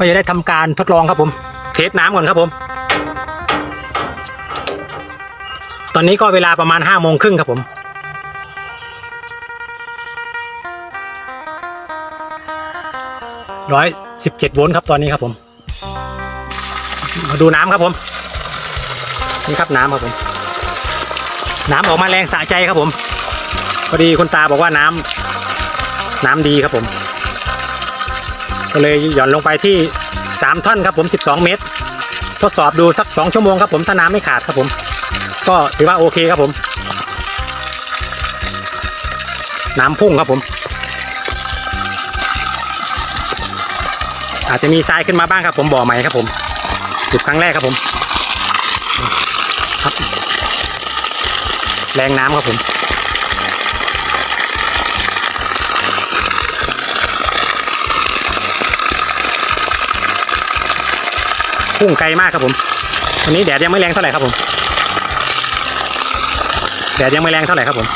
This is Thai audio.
ก็จะได้ทำการทดลองครับผม เทสน้ำก่อนครับผม ตอนนี้ก็เวลาประมาณห้าโมงครึ่งครับผมร้อยสิบเจ็ดโวลต์ครับตอนนี้ครับผม มาดูน้ำครับผม นี่ครับน้ำครับผม น้ำออกมาแรงสะใจครับผมพอดีคุณตาบอกว่าน้ำน้ำดีครับผม ก็เลยหย่อนลงไปที่สามท่อนครับผมสิบสองเมตร ทดสอบดูสักสองชั่วโมงครับผมถ้าน้ำไม่ขาดครับผม ก็ถือว่าโอเคครับผม น้ำพุ่งครับผม อาจจะมีทรายขึ้นมาบ้างครับผมบ่อใหม่ครับผมจุดครั้งแรกครับผมครับแรงน้ำครับผม พุ่งไกลมากครับผมวันนี้แดดยังไม่แรงเท่าไหร่ครับผมแดดยังไม่แรงเท่าไหร่ครับผม